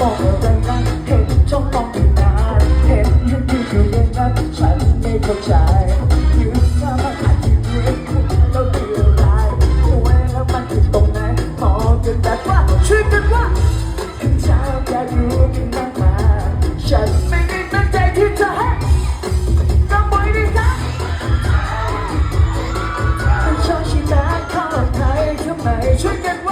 บอกอะไรนเห็นจ้องมองอยู่นานเห็นยืนอยู่อยู่อยนั้ฉันไม่เข้าใจยืนทำไอาจจะยแล้วคืออรตัวแล้วมันอยู่ตรงไหนมองกันแต่ว่าช่วยกันว่าข้าอยากรู้กันมาฉันไม่ได้ตั้งใจที่จะให้ต้อบอกให้ได้ฉันชอบชีวิตไทยทำไมช่วยกันว่า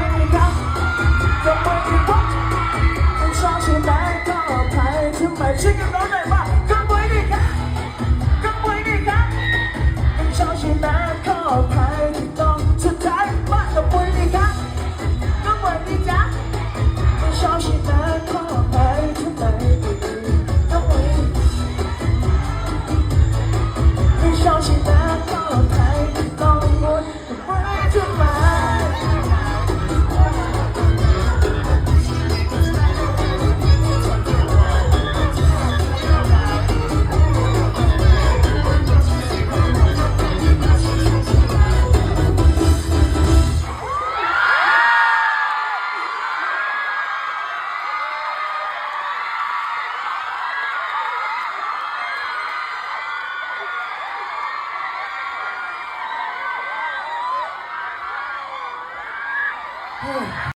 ไม่ได้รักจะไม่ได้รักผู้ชายที่ไหนก็อภัยทำไมชิคกี้พายได้